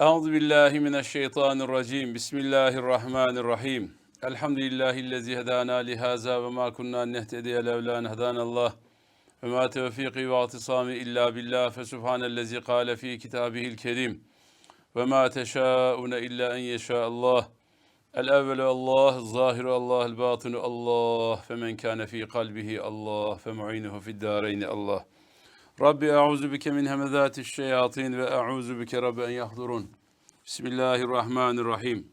Euzu billahi mineşşeytanirracim. Bismillahirrahmanirrahim. Elhamdülillahi'llezî hedâna lihaza ve mâ kunnâ nehtediye levlâ en hedânallah. Ve mâ tevfîkî ve atisâmi illâ billah. Fe subhanellezî kâle fî kitâbihil kerîm. Ve mâ teşâune illâ en yeşâallah. El evvelu Allah, zâhiru Allah, el batinu Allah. Femen kâne fî kalbihi Allah. Fe mu'inuhu fid dâreyni Allah. Rabbi e'uzu bike min hemezatiş şeyatin ve e'uzu bike rabbi en yahdurun. Bismillahirrahmanirrahim.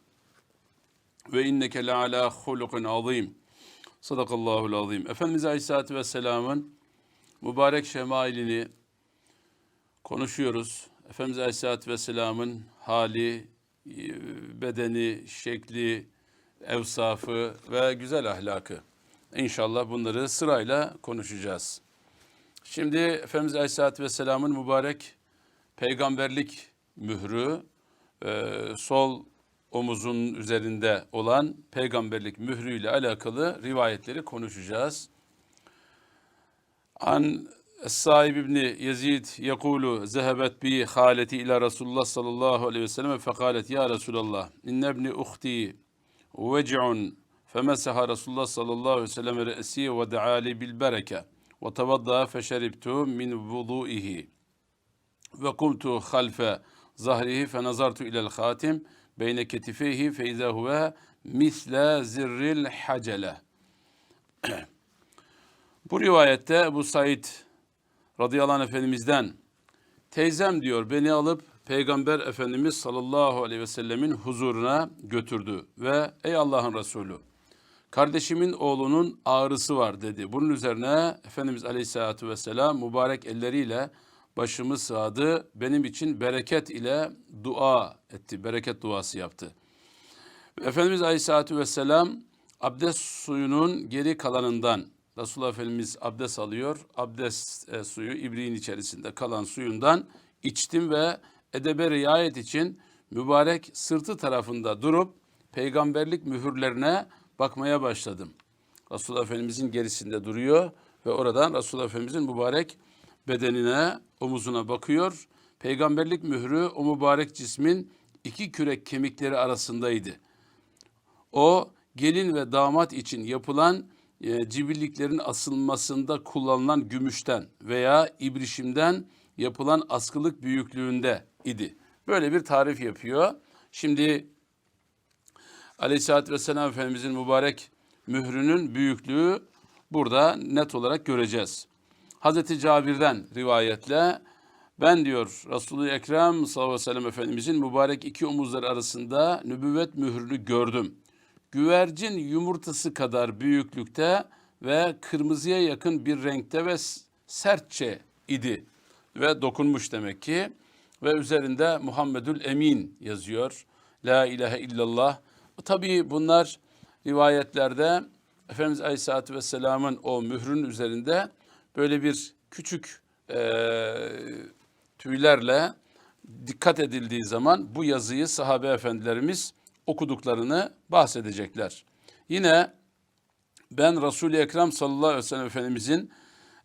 Ve inneke le ala hulukun azim. Sadakallahul azim. Efendimiz Aleyhisselatü Vesselam'ın mübarek şemailini konuşuyoruz. Efendimiz Aleyhisselatü Vesselam'ın hali, bedeni, şekli, evsafı ve güzel ahlakı. İnşallah bunları sırayla konuşacağız. Şimdi Efendimiz Aleyhisselatü Vesselam'ın mübarek peygamberlik mührü e, sol omuzun üzerinde olan peygamberlik mührüyle alakalı rivayetleri konuşacağız. An Sahib İbni Yezid yekulu zehebet bi haleti ila Resulullah sallallahu aleyhi ve sellem fekalet ya Resulallah inne ibni uhti vec'un femeseha Resulullah sallallahu aleyhi ve sellem re'si ve da'ali bil bereke ve tevadda feşeribtu min vudu'ihi ve kumtu halfe zahrihi fe nazartu ilel hatim beyne ketifeyhi fe izâ huve misle zirril hacele. Bu rivayette bu Said radıyallahu anh efendimizden teyzem diyor beni alıp Peygamber Efendimiz sallallahu aleyhi ve sellemin huzuruna götürdü ve ey Allah'ın Resulü kardeşimin oğlunun ağrısı var dedi. Bunun üzerine Efendimiz aleyhissalatu vesselam mübarek elleriyle başımı sığadı. Benim için bereket ile dua etti. Bereket duası yaptı. Efendimiz aleyhissalatu vesselam abdest suyunun geri kalanından Resulullah Efendimiz abdest alıyor. Abdest e, suyu ibriğin içerisinde kalan suyundan içtim ve edebe riayet için mübarek sırtı tarafında durup peygamberlik mühürlerine bakmaya başladım. Resulullah Efendimizin gerisinde duruyor ve oradan Resulullah Efendimizin mübarek bedenine, omuzuna bakıyor. Peygamberlik mührü o mübarek cismin iki kürek kemikleri arasındaydı. O gelin ve damat için yapılan e, cibilliklerin asılmasında kullanılan gümüşten veya ibrişimden yapılan askılık büyüklüğünde idi. Böyle bir tarif yapıyor. Şimdi Aleyhisselatü Vesselam Efendimizin mübarek mührünün büyüklüğü burada net olarak göreceğiz. Hazreti Cabir'den rivayetle ben diyor Resulü Ekrem sallallahu aleyhi ve sellem Efendimizin mübarek iki omuzları arasında nübüvvet mührünü gördüm. Güvercin yumurtası kadar büyüklükte ve kırmızıya yakın bir renkte ve sertçe idi ve dokunmuş demek ki ve üzerinde Muhammedül Emin yazıyor. La ilahe illallah. Tabii bunlar rivayetlerde Efendimiz Aleyhisselatü Vesselam'ın o mührün üzerinde böyle bir küçük e, tüylerle dikkat edildiği zaman bu yazıyı sahabe efendilerimiz okuduklarını bahsedecekler. Yine ben Resul-i Ekrem sallallahu aleyhi ve sellem Efendimizin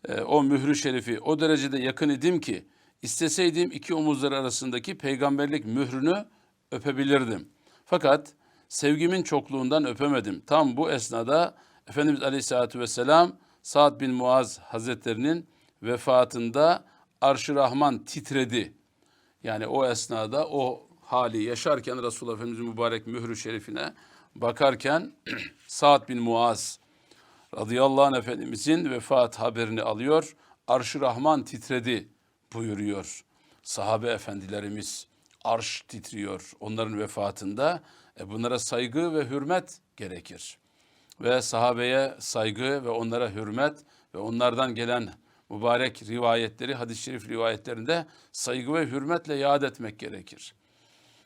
e, o mührü şerifi o derecede yakın idim ki isteseydim iki omuzlar arasındaki peygamberlik mührünü öpebilirdim. Fakat sevgimin çokluğundan öpemedim. Tam bu esnada Efendimiz Aleyhisselatü Vesselam Sa'd bin Muaz Hazretlerinin vefatında Arş-ı Rahman titredi. Yani o esnada o hali yaşarken Resulullah Efendimizin mübarek mührü şerifine bakarken Sa'd bin Muaz radıyallahu anh Efendimizin vefat haberini alıyor. Arş-ı Rahman titredi buyuruyor. Sahabe efendilerimiz arş titriyor onların vefatında. E bunlara saygı ve hürmet gerekir. Ve sahabeye saygı ve onlara hürmet ve onlardan gelen mübarek rivayetleri, hadis-i şerif rivayetlerinde saygı ve hürmetle yad etmek gerekir.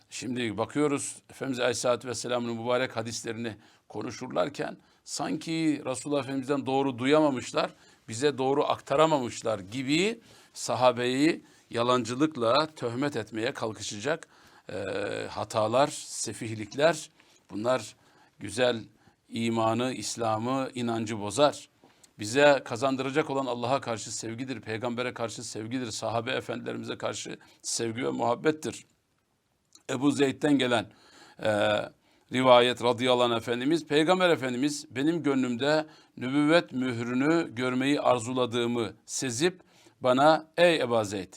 Şimdi bakıyoruz Efendimiz Aleyhisselatü Vesselam'ın mübarek hadislerini konuşurlarken sanki Resulullah Efendimiz'den doğru duyamamışlar, bize doğru aktaramamışlar gibi sahabeyi yalancılıkla töhmet etmeye kalkışacak e, hatalar, sefihlikler bunlar güzel imanı, İslam'ı, inancı bozar. Bize kazandıracak olan Allah'a karşı sevgidir, peygambere karşı sevgidir, sahabe efendilerimize karşı sevgi ve muhabbettir. Ebu Zeyd'den gelen e, rivayet radıyallahu anh Efendimiz, Peygamber Efendimiz benim gönlümde nübüvvet mührünü görmeyi arzuladığımı sezip bana ey Ebu Zeyd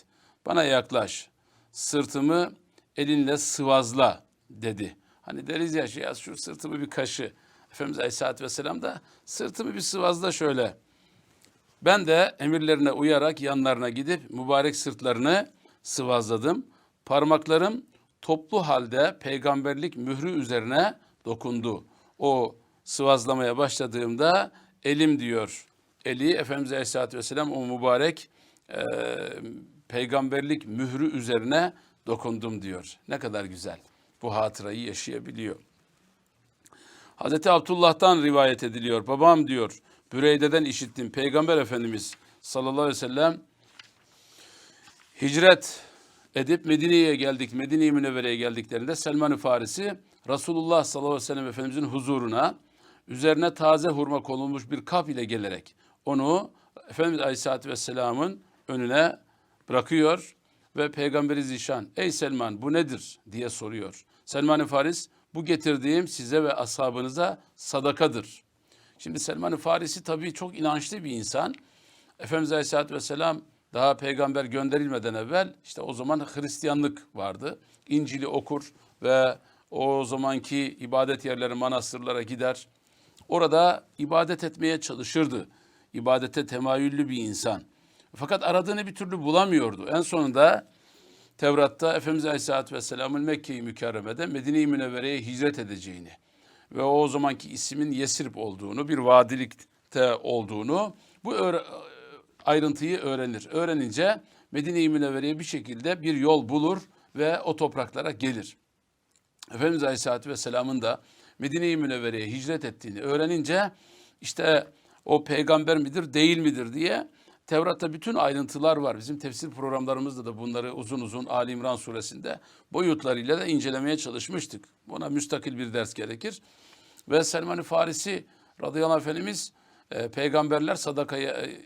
bana yaklaş sırtımı elinle sıvazla dedi. Hani deriz ya, ya şu sırtımı bir kaşı. Efendimiz Aleyhisselatü Vesselam da sırtımı bir sıvazla şöyle. Ben de emirlerine uyarak yanlarına gidip mübarek sırtlarını sıvazladım. Parmaklarım toplu halde peygamberlik mührü üzerine dokundu. O sıvazlamaya başladığımda elim diyor. Eli Efendimiz Aleyhisselatü Vesselam o mübarek e, peygamberlik mührü üzerine dokundum diyor. Ne kadar güzel. Bu hatırayı yaşayabiliyor. Hazreti Abdullah'tan rivayet ediliyor. Babam diyor, Büreyde'den işittim. Peygamber Efendimiz sallallahu aleyhi ve sellem hicret edip Medine'ye geldik. Medine-i Münevvere'ye geldiklerinde Selman-ı Farisi Resulullah sallallahu aleyhi ve sellem Efendimizin huzuruna üzerine taze hurma konulmuş bir kap ile gelerek onu Efendimiz Aleyhisselatü Vesselam'ın önüne bırakıyor ve Peygamberi Zişan ey Selman bu nedir diye soruyor. Selman-ı Faris bu getirdiğim size ve ashabınıza sadakadır. Şimdi Selman-ı Farisi tabii çok inançlı bir insan. Efendimiz Aleyhisselatü Vesselam daha peygamber gönderilmeden evvel işte o zaman Hristiyanlık vardı. İncil'i okur ve o zamanki ibadet yerleri manastırlara gider. Orada ibadet etmeye çalışırdı. İbadete temayüllü bir insan. Fakat aradığını bir türlü bulamıyordu. En sonunda Tevrat'ta Efendimiz Aleyhisselatü Vesselam'ın Mekke-i Mükerreme'de Medine-i Münevvere'ye hicret edeceğini ve o zamanki ismin Yesrib olduğunu, bir vadilikte olduğunu bu ayrıntıyı öğrenir. Öğrenince Medine-i Münevvere'ye bir şekilde bir yol bulur ve o topraklara gelir. Efendimiz Aleyhisselatü Vesselam'ın da Medine-i Münevvere'ye hicret ettiğini öğrenince işte o peygamber midir değil midir diye Tevrat'ta bütün ayrıntılar var. Bizim tefsir programlarımızda da bunları uzun uzun Ali İmran suresinde boyutlarıyla da incelemeye çalışmıştık. Buna müstakil bir ders gerekir. Ve Selman-ı Farisi radıyallahu anh Efendimiz e, peygamberler sadakayı e,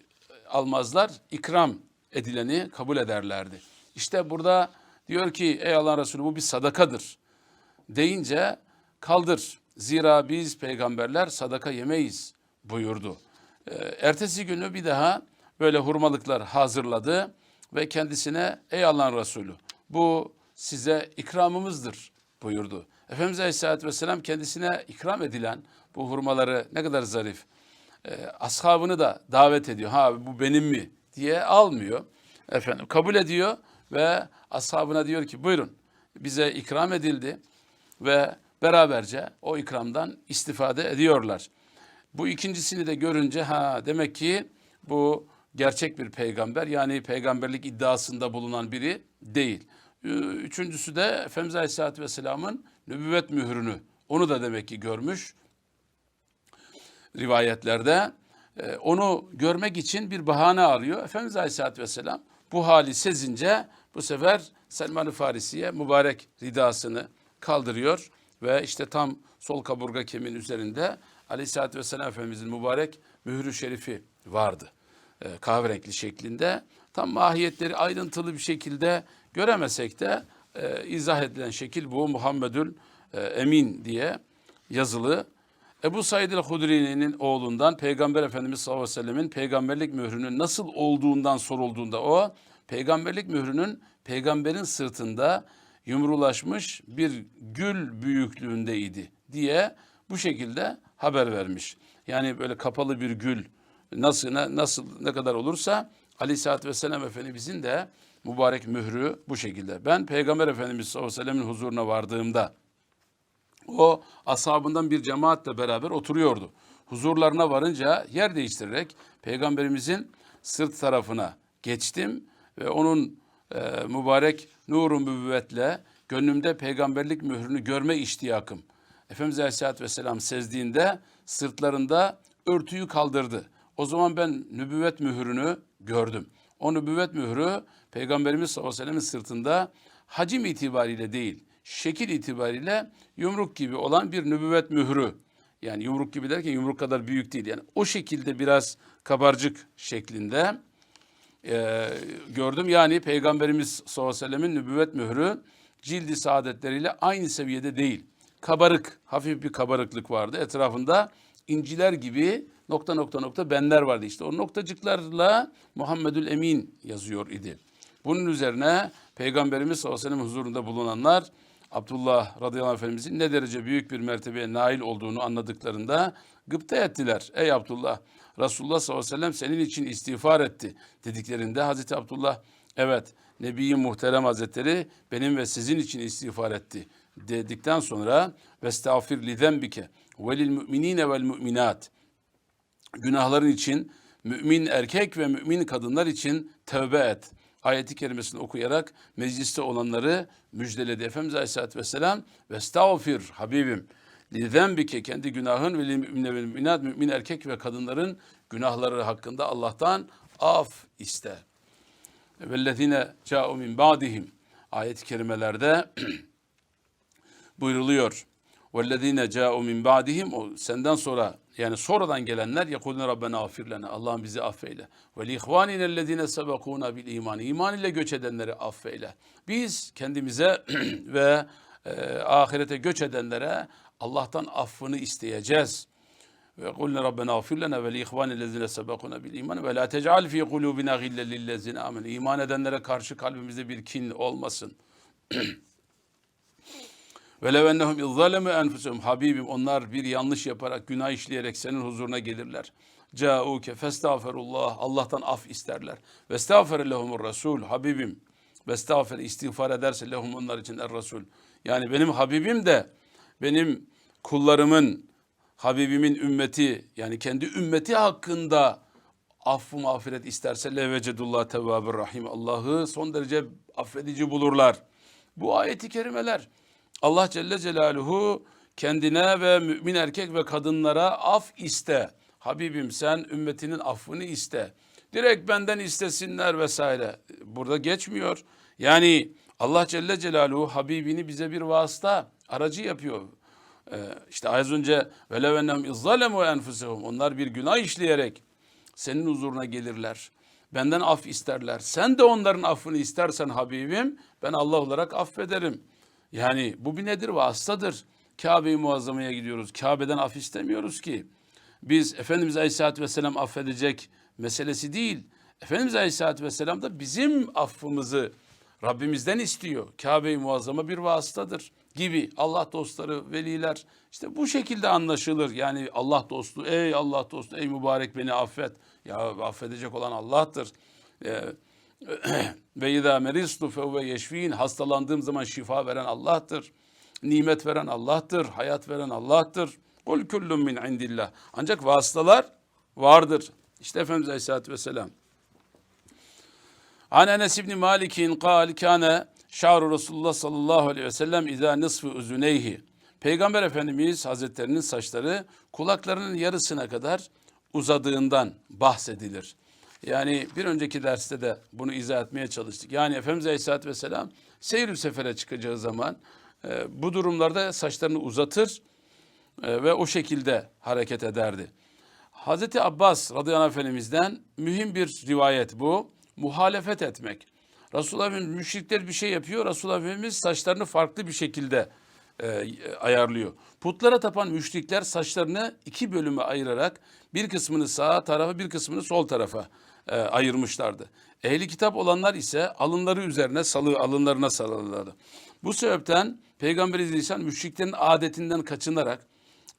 almazlar, ikram edileni kabul ederlerdi. İşte burada diyor ki ey Allah'ın Resulü bu bir sadakadır deyince kaldır. Zira biz peygamberler sadaka yemeyiz buyurdu. Ee, ertesi günü bir daha böyle hurmalıklar hazırladı ve kendisine ey Allah'ın Resulü bu size ikramımızdır buyurdu. Efendimiz Aleyhisselatü Vesselam kendisine ikram edilen bu hurmaları ne kadar zarif. Ee, ashabını da davet ediyor. Ha bu benim mi diye almıyor. Efendim kabul ediyor ve ashabına diyor ki buyurun bize ikram edildi ve beraberce o ikramdan istifade ediyorlar. Bu ikincisini de görünce ha demek ki bu gerçek bir peygamber yani peygamberlik iddiasında bulunan biri değil. Ü- Üçüncüsü de Efendimiz Aleyhisselatü Vesselam'ın nübüvvet mührünü onu da demek ki görmüş rivayetlerde. Ee, onu görmek için bir bahane arıyor. Efendimiz Aleyhisselatü Vesselam bu hali sezince bu sefer Selman-ı Farisi'ye mübarek ridasını kaldırıyor ve işte tam sol kaburga kemiğin üzerinde Aleyhisselatü Vesselam Efendimizin mübarek mührü şerifi vardı. Ee, kahverengi şeklinde. Tam mahiyetleri ayrıntılı bir şekilde göremesek de e, izah edilen şekil bu Muhammedül e, Emin diye yazılı. Ebu Said el-Hudri'nin oğlundan Peygamber Efendimiz sallallahu aleyhi ve sellemin peygamberlik mührünün nasıl olduğundan sorulduğunda o peygamberlik mührünün peygamberin sırtında yumrulaşmış bir gül büyüklüğündeydi diye bu şekilde haber vermiş. Yani böyle kapalı bir gül nasıl ne, nasıl ne kadar olursa Aleyhisselatü Vesselam Efendimizin de mübarek mührü bu şekilde. Ben Peygamber Efendimiz sallallahu aleyhi ve huzuruna vardığımda o ashabından bir cemaatle beraber oturuyordu. Huzurlarına varınca yer değiştirerek peygamberimizin sırt tarafına geçtim ve onun e, mübarek nurun mübüvvetle gönlümde peygamberlik mührünü görme iştiyakım. Efendimiz Aleyhisselatü Vesselam sezdiğinde sırtlarında örtüyü kaldırdı. O zaman ben nübüvvet mührünü gördüm. O nübüvvet mührü Peygamberimiz sallallahu aleyhi ve sellem'in sırtında hacim itibariyle değil, şekil itibariyle yumruk gibi olan bir nübüvvet mührü. Yani yumruk gibi derken yumruk kadar büyük değil. Yani o şekilde biraz kabarcık şeklinde e, gördüm. Yani Peygamberimiz sallallahu aleyhi ve sellemin nübüvvet mührü cildi saadetleriyle aynı seviyede değil. Kabarık, hafif bir kabarıklık vardı. Etrafında inciler gibi nokta nokta nokta benler vardı. İşte o noktacıklarla Muhammedül Emin yazıyor idi. Bunun üzerine Peygamberimiz sallallahu aleyhi ve sellem huzurunda bulunanlar Abdullah radıyallahu anh efendimizin ne derece büyük bir mertebeye nail olduğunu anladıklarında gıpta ettiler. Ey Abdullah Resulullah sallallahu aleyhi ve sellem senin için istiğfar etti dediklerinde Hazreti Abdullah evet Nebi-i Muhterem Hazretleri benim ve sizin için istiğfar etti dedikten sonra ve estağfir li zenbike ve lil müminine vel müminat günahların için mümin erkek ve mümin kadınlar için tevbe et. Ayeti kerimesini okuyarak mecliste olanları müjdeledi Efendimiz Aleyhisselatü Vesselam. Ve estağfir Habibim. Lizenbike kendi günahın ve müminle müminat mümin erkek ve kadınların günahları hakkında Allah'tan af iste. Vellezine ca'u min ba'dihim ayet-i kerimelerde buyruluyor. Vellezine ca'u min ba'dihim o senden sonra yani sonradan gelenler yekulne Rabbena affirlene Allah'ım bizi affeyle. Ve li ihvaninellezine sebekuna bil iman. İman ile göç edenleri affeyle. Biz kendimize ve e, ahirete göç edenlere Allah'tan affını isteyeceğiz. Ve kulne Rabbena affirlene ve li ihvanellezine sebekuna bil iman ve la tec'al fi kulubina gille lillezine amen. İman edenlere karşı kalbimizde bir kin olmasın. Ve lev ennehum izzalemu enfusehum Habibim onlar bir yanlış yaparak günah işleyerek senin huzuruna gelirler. Ca'uke festağferullah Allah'tan af isterler. Ve estağfere lehumur Resul Habibim. Ve estağfer istiğfar ederse lehum onlar için er Resul. Yani benim Habibim de benim kullarımın Habibimin ümmeti yani kendi ümmeti hakkında affı mağfiret isterse levecedullah tevvabur rahim. Allah'ı son derece affedici bulurlar. Bu ayeti kerimeler Allah Celle Celaluhu kendine ve mümin erkek ve kadınlara af iste. Habibim sen ümmetinin affını iste. Direkt benden istesinler vesaire. Burada geçmiyor. Yani Allah Celle Celaluhu Habibini bize bir vasıta, aracı yapıyor. Ee, işte az önce velev ennem izzalemu enfusehum onlar bir günah işleyerek senin huzuruna gelirler. Benden af isterler. Sen de onların affını istersen Habibim ben Allah olarak affederim. Yani bu bir nedir? Vasıtadır. Kabe-i Muazzama'ya gidiyoruz. Kabe'den af istemiyoruz ki. Biz Efendimiz Aleyhisselatü Vesselam affedecek meselesi değil. Efendimiz Aleyhisselatü Vesselam da bizim affımızı Rabbimizden istiyor. Kabe-i Muazzama bir vasıtadır gibi Allah dostları, veliler işte bu şekilde anlaşılır. Yani Allah dostu, ey Allah dostu, ey mübarek beni affet. Ya affedecek olan Allah'tır. Ee, ve izâ meristu fevve yeşfîn hastalandığım zaman şifa veren Allah'tır. Nimet veren Allah'tır. Hayat veren Allah'tır. Kul kullun min indillah. Ancak vasıtalar vardır. İşte Efendimiz Aleyhisselatü Vesselam. An Enes İbni Malik'in kal kâne şa'ru Resulullah sallallahu aleyhi ve sellem izâ nisfu üzüneyhi. Peygamber Efendimiz Hazretlerinin saçları kulaklarının yarısına kadar uzadığından bahsedilir. Yani bir önceki derste de bunu izah etmeye çalıştık. Yani Efendimiz Aleyhisselatü Vesselam seyir sefere çıkacağı zaman e, bu durumlarda saçlarını uzatır e, ve o şekilde hareket ederdi. Hazreti Abbas radıyallahu anh efendimizden mühim bir rivayet bu. Muhalefet etmek. Resulullah Efendimiz müşrikler bir şey yapıyor. Resulullah Efendimiz saçlarını farklı bir şekilde e, ayarlıyor. Putlara tapan müşrikler saçlarını iki bölüme ayırarak bir kısmını sağa tarafa bir kısmını sol tarafa e, ayırmışlardı. Ehli kitap olanlar ise alınları üzerine salı alınlarına salırlardı. Bu sebepten Peygamber İzleysen müşriklerin adetinden kaçınarak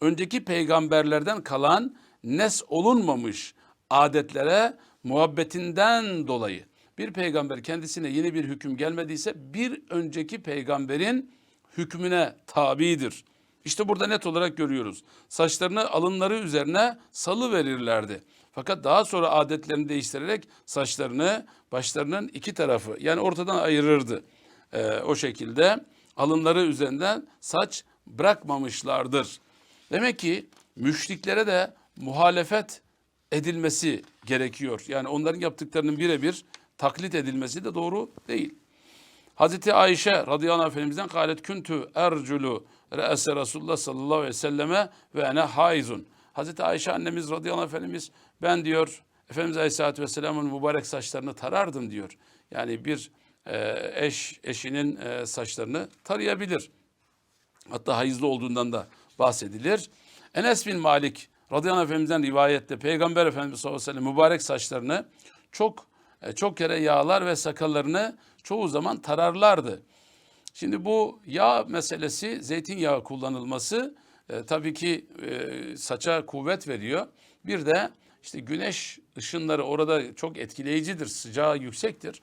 önceki peygamberlerden kalan nes olunmamış adetlere muhabbetinden dolayı bir peygamber kendisine yeni bir hüküm gelmediyse bir önceki peygamberin hükmüne tabidir. İşte burada net olarak görüyoruz. Saçlarını alınları üzerine salı verirlerdi. Fakat daha sonra adetlerini değiştirerek saçlarını başlarının iki tarafı yani ortadan ayırırdı. Ee, o şekilde alınları üzerinden saç bırakmamışlardır. Demek ki müşriklere de muhalefet edilmesi gerekiyor. Yani onların yaptıklarının birebir taklit edilmesi de doğru değil. Hazreti Ayşe radıyallahu anh efendimizden galet küntü erculu re'ese Resulullah sallallahu aleyhi ve selleme ve ene haizun. Hazreti Ayşe annemiz radıyallahu anh efendimiz ben diyor Efendimiz aleyhissalatü vesselamın mübarek saçlarını tarardım diyor. Yani bir e, eş eşinin e, saçlarını tarayabilir. Hatta hayızlı olduğundan da bahsedilir. Enes bin Malik radıyallahu anh efendimizden rivayette Peygamber Efendimiz sallallahu aleyhi ve sellem mübarek saçlarını çok e, çok kere yağlar ve sakallarını çoğu zaman tararlardı. Şimdi bu yağ meselesi zeytinyağı kullanılması e, tabii ki e, saça kuvvet veriyor. Bir de işte güneş ışınları orada çok etkileyicidir, sıcağı yüksektir.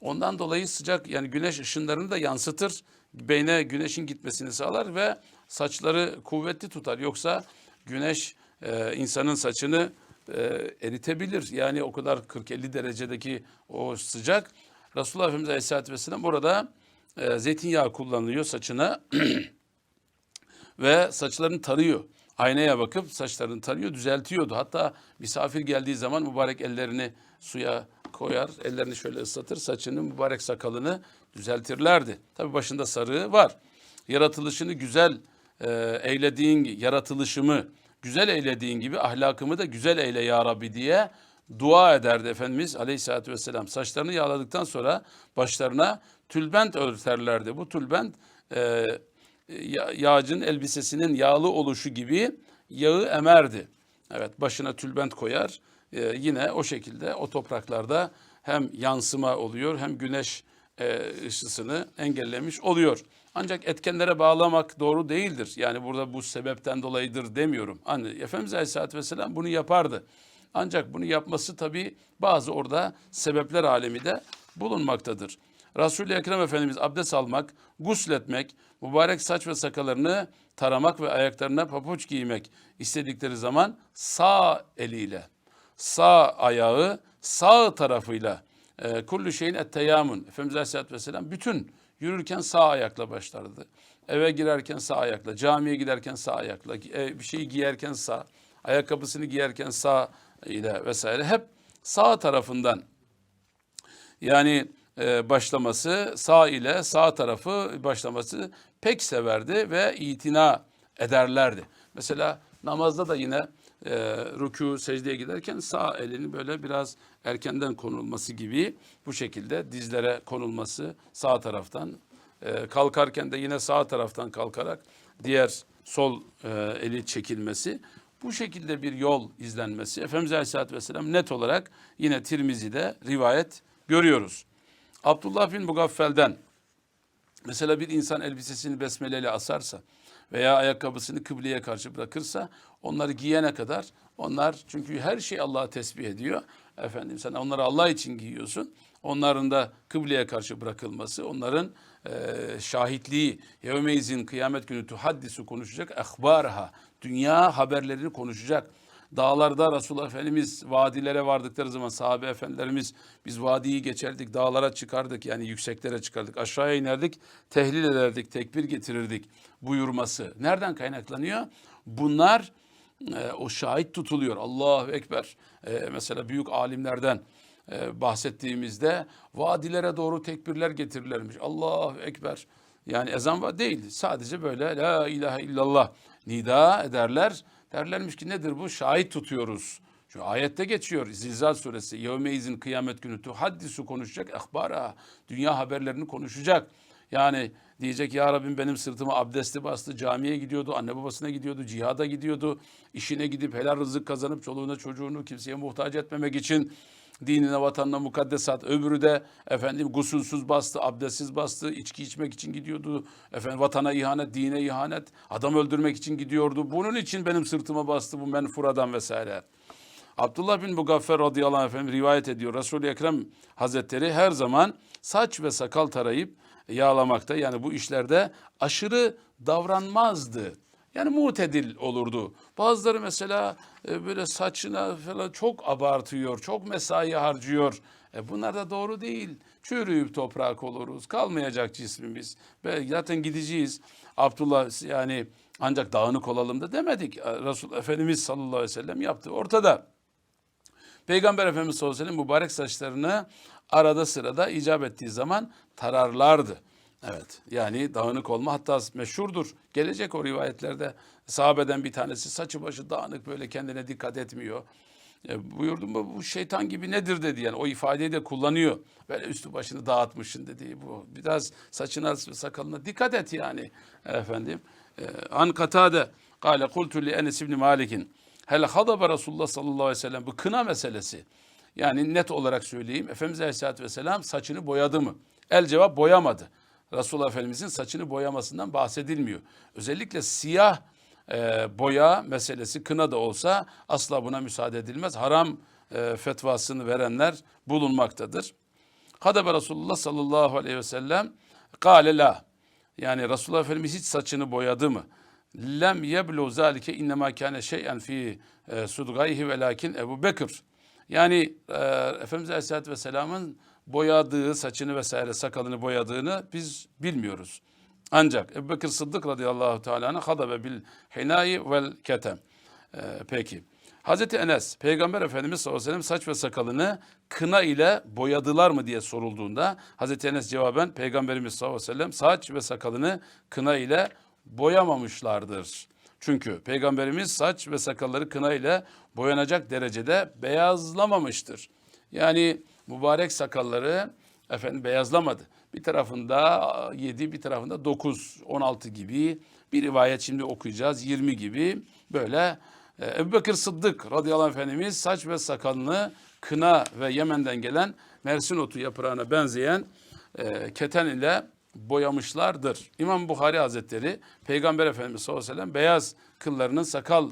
Ondan dolayı sıcak yani güneş ışınlarını da yansıtır. Beyne güneşin gitmesini sağlar ve saçları kuvvetli tutar. Yoksa güneş e, insanın saçını e, eritebilir. Yani o kadar 40-50 derecedeki o sıcak. Resulullah Efendimiz Aleyhisselatü Vesselam burada e, zeytinyağı kullanılıyor saçına ve saçlarını tarıyor. Aynaya bakıp saçlarını tarıyor, düzeltiyordu. Hatta misafir geldiği zaman mübarek ellerini suya koyar, ellerini şöyle ıslatır, saçını, mübarek sakalını düzeltirlerdi. Tabi başında sarığı var. Yaratılışını güzel e, eylediğin, yaratılışımı güzel eylediğin gibi ahlakımı da güzel eyle ya Rabbi diye dua ederdi Efendimiz Aleyhisselatü Vesselam. Saçlarını yağladıktan sonra başlarına tülbent örterlerdi. Bu tülbent e, ya- yağcının elbisesinin yağlı oluşu gibi yağı emerdi. Evet başına tülbent koyar. Ee, yine o şekilde o topraklarda hem yansıma oluyor hem güneş e, ışısını engellemiş oluyor. Ancak etkenlere bağlamak doğru değildir. Yani burada bu sebepten dolayıdır demiyorum. Hani Efendimiz Aleyhisselatü Vesselam bunu yapardı. Ancak bunu yapması tabii bazı orada sebepler alemi de bulunmaktadır. Resul-i Ekrem Efendimiz abdest almak, gusletmek, mübarek saç ve sakallarını taramak ve ayaklarına papuç giymek istedikleri zaman sağ eliyle, sağ ayağı sağ tarafıyla e, kullu şeyin etteyamun. Efendimiz Aleyhisselatü Vesselam bütün yürürken sağ ayakla başlardı. Eve girerken sağ ayakla, camiye giderken sağ ayakla, e, bir şeyi giyerken sağ, ayakkabısını giyerken sağ ile vesaire hep sağ tarafından yani e, başlaması sağ ile sağ tarafı başlaması pek severdi ve itina ederlerdi. Mesela namazda da yine e, rükû secdeye giderken sağ elini böyle biraz erkenden konulması gibi bu şekilde dizlere konulması sağ taraftan e, kalkarken de yine sağ taraftan kalkarak diğer sol e, eli çekilmesi bu şekilde bir yol izlenmesi Efendimiz Aleyhisselatü Vesselam net olarak yine Tirmizi'de rivayet görüyoruz. Abdullah bin Mugaffel'den mesela bir insan elbisesini besmeleyle asarsa veya ayakkabısını kıbleye karşı bırakırsa onları giyene kadar onlar çünkü her şey Allah'a tesbih ediyor. Efendim sen onları Allah için giyiyorsun. Onların da kıbleye karşı bırakılması, onların e, şahitliği, yevmeyizin kıyamet günü tuhaddisu konuşacak, ehbaraha, dünya haberlerini konuşacak. Dağlarda Resulullah Efendimiz vadilere vardıkları zaman sahabe efendilerimiz biz vadiyi geçerdik, dağlara çıkardık yani yükseklere çıkardık, aşağıya inerdik, tehlil ederdik, tekbir getirirdik buyurması. Nereden kaynaklanıyor? Bunlar e, o şahit tutuluyor. Allahu Ekber. E, mesela büyük alimlerden e, bahsettiğimizde vadilere doğru tekbirler getirirlermiş. Allahu Ekber. Yani ezan var değil. Sadece böyle la ilahe illallah nida ederler. Derlermiş ki nedir bu? Şahit tutuyoruz. Şu ayette geçiyor Zilzal suresi. Yevmeizin kıyamet günü tuhaddisu konuşacak. Ehbara. Dünya haberlerini konuşacak. Yani diyecek ya Rabbim benim sırtıma abdesti bastı, camiye gidiyordu, anne babasına gidiyordu, cihada gidiyordu, işine gidip helal rızık kazanıp çoluğuna çocuğunu kimseye muhtaç etmemek için dinine, vatanına mukaddesat. Öbürü de efendim gusülsüz bastı, abdestsiz bastı, içki içmek için gidiyordu. Efendim vatana ihanet, dine ihanet, adam öldürmek için gidiyordu. Bunun için benim sırtıma bastı bu menfur adam vesaire. Abdullah bin Mugaffer radıyallahu anh efendim rivayet ediyor. Resul-i Ekrem Hazretleri her zaman saç ve sakal tarayıp yağlamakta yani bu işlerde aşırı davranmazdı. Yani mutedil olurdu. Bazıları mesela e, böyle saçına falan çok abartıyor, çok mesai harcıyor. E bunlar da doğru değil. Çürüyüp toprak oluruz. Kalmayacak cismimiz. Ve zaten gideceğiz. Abdullah yani ancak dağınık olalım da demedik. Resul Efendimiz sallallahu aleyhi ve sellem yaptı. Ortada. Peygamber Efendimiz sallallahu aleyhi ve sellem mübarek saçlarını arada sırada icap ettiği zaman tararlardı. Evet yani dağınık olma hatta meşhurdur. Gelecek o rivayetlerde sahabeden bir tanesi saçı başı dağınık böyle kendine dikkat etmiyor. E, buyurdu mu bu şeytan gibi nedir dedi yani o ifadeyi de kullanıyor. Böyle üstü başını dağıtmışsın dedi bu. Biraz saçına sakalına dikkat et yani efendim. E, An Katade kâle kultu li Enes ibn Malik'in hel hadaba Resulullah sallallahu aleyhi ve sellem bu kına meselesi. Yani net olarak söyleyeyim. Efendimiz Aleyhisselatü Vesselam saçını boyadı mı? El cevap boyamadı. Resulullah Efendimizin saçını boyamasından bahsedilmiyor. Özellikle siyah e, boya meselesi kına da olsa asla buna müsaade edilmez. Haram e, fetvasını verenler bulunmaktadır. Hadabe Resulullah sallallahu aleyhi ve sellem kâle la. Yani Resulullah Efendimiz hiç saçını boyadı mı? Lem yeblu zalike innema kâne şey'en fi e, sudgayhi ve lakin Ebu Bekir. Yani e, Efendimiz Aleyhisselatü Vesselam'ın boyadığı, saçını vesaire sakalını boyadığını biz bilmiyoruz. Ancak Ebu Bekir Sıddık radıyallahu teala hadabe bil hinayi vel ketem. Ee, peki. Hazreti Enes, Peygamber Efendimiz sallallahu aleyhi ve sellem saç ve sakalını kına ile boyadılar mı diye sorulduğunda Hazreti Enes cevaben Peygamberimiz sallallahu aleyhi ve sellem saç ve sakalını kına ile boyamamışlardır. Çünkü Peygamberimiz saç ve sakalları kına ile boyanacak derecede beyazlamamıştır. Yani mübarek sakalları efendim beyazlamadı. Bir tarafında 7, bir tarafında 9, 16 gibi. Bir rivayet şimdi okuyacağız 20 gibi. Böyle e, Ebu Bekir Sıddık radıyallahu efendimiz saç ve sakalını kına ve Yemen'den gelen mersin otu yaprağına benzeyen e, keten ile boyamışlardır. İmam Bukhari Hazretleri Peygamber Efendimiz sallallahu aleyhi ve sellem beyaz kıllarının sakal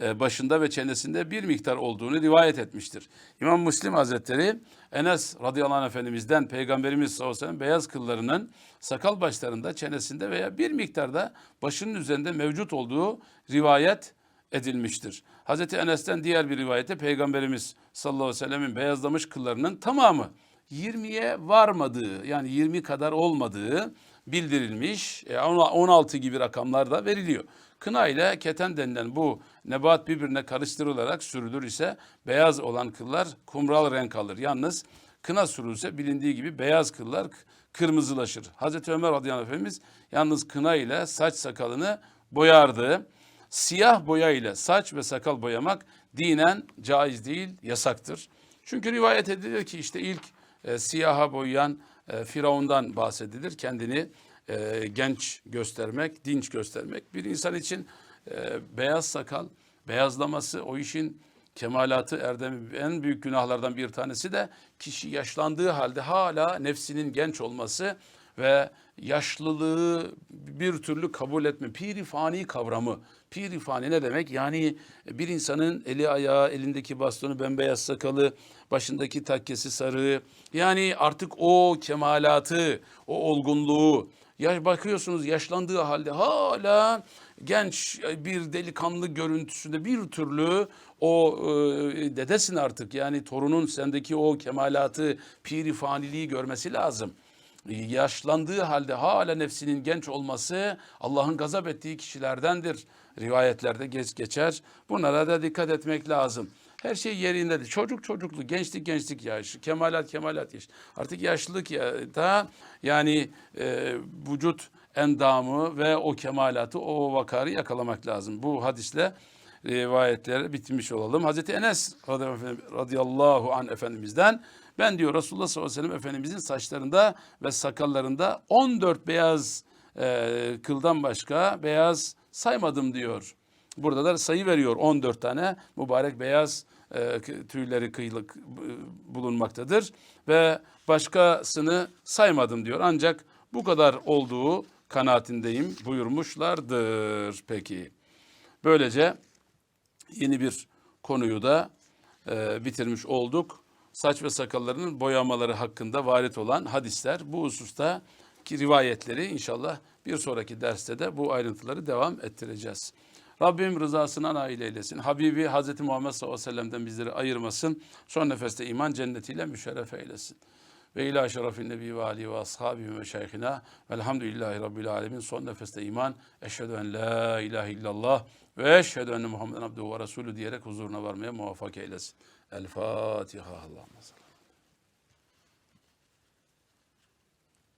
başında ve çenesinde bir miktar olduğunu rivayet etmiştir. İmam Müslim Hazretleri Enes radıyallahu anh efendimizden Peygamberimiz sallallahu aleyhi ve sellem beyaz kıllarının sakal başlarında, çenesinde veya bir miktarda başının üzerinde mevcut olduğu rivayet edilmiştir. Hazreti Enes'ten diğer bir rivayette Peygamberimiz sallallahu aleyhi ve sellemin beyazlamış kıllarının tamamı 20'ye varmadığı yani 20 kadar olmadığı bildirilmiş. E, 16 gibi rakamlar da veriliyor. Kına ile keten denilen bu nebat birbirine karıştırılarak sürülür ise beyaz olan kıllar kumral renk alır. Yalnız kına sürülse bilindiği gibi beyaz kıllar kırmızılaşır. Hazreti Ömer radıyallahu efendimiz yalnız kına ile saç sakalını boyardı. Siyah boya ile saç ve sakal boyamak dinen caiz değil, yasaktır. Çünkü rivayet edilir ki işte ilk e, siyaha boyayan e, Firavun'dan bahsedilir. Kendini e, genç göstermek, dinç göstermek. Bir insan için e, beyaz sakal, beyazlaması o işin kemalatı, erdemi en büyük günahlardan bir tanesi de kişi yaşlandığı halde hala nefsinin genç olması ve yaşlılığı bir türlü kabul etme. Piri fani kavramı. Piri fani ne demek? Yani bir insanın eli ayağı, elindeki bastonu bembeyaz sakalı, başındaki takkesi sarı. Yani artık o kemalatı, o olgunluğu, ya bakıyorsunuz yaşlandığı halde hala genç bir delikanlı görüntüsünde bir türlü o e, dedesin artık. Yani torunun sendeki o kemalatı, piri faniliği görmesi lazım yaşlandığı halde hala nefsinin genç olması Allah'ın gazap ettiği kişilerdendir. Rivayetlerde geç geçer. Bunlara da dikkat etmek lazım. Her şey yerindedir. Çocuk çocukluk, gençlik gençlik yaşı, kemalat kemalat yaş. Artık yaşlılık ya da yani e, vücut endamı ve o kemalatı, o vakarı yakalamak lazım. Bu hadisle rivayetler bitmiş olalım. Hazreti Enes radıyallahu an efendimizden ben diyor Resulullah sallallahu aleyhi ve sellem efendimizin saçlarında ve sakallarında 14 beyaz e, kıldan başka beyaz saymadım diyor. Burada da sayı veriyor 14 tane mübarek beyaz e, tüyleri kıyılık bulunmaktadır ve başkasını saymadım diyor. Ancak bu kadar olduğu kanaatindeyim buyurmuşlardır. Peki. Böylece yeni bir konuyu da e, bitirmiş olduk. Saç ve sakallarının boyamaları hakkında varit olan hadisler bu hususta ki rivayetleri inşallah bir sonraki derste de bu ayrıntıları devam ettireceğiz. Rabbim rızasına nail eylesin. Habibi Hazreti Muhammed sallallahu aleyhi ve sellem'den bizleri ayırmasın. Son nefeste iman cennetiyle müşerref eylesin. Ve ila şerefin nebi ve ali ve ashabi ve şeyhina velhamdülillahi rabbil alemin. Son nefeste iman. Eşhedü en la ilahe illallah ve eşhedü enne Muhammeden abduhu ve resulü diyerek huzuruna varmaya muvaffak eylesin. El Fatiha. Allah'ım.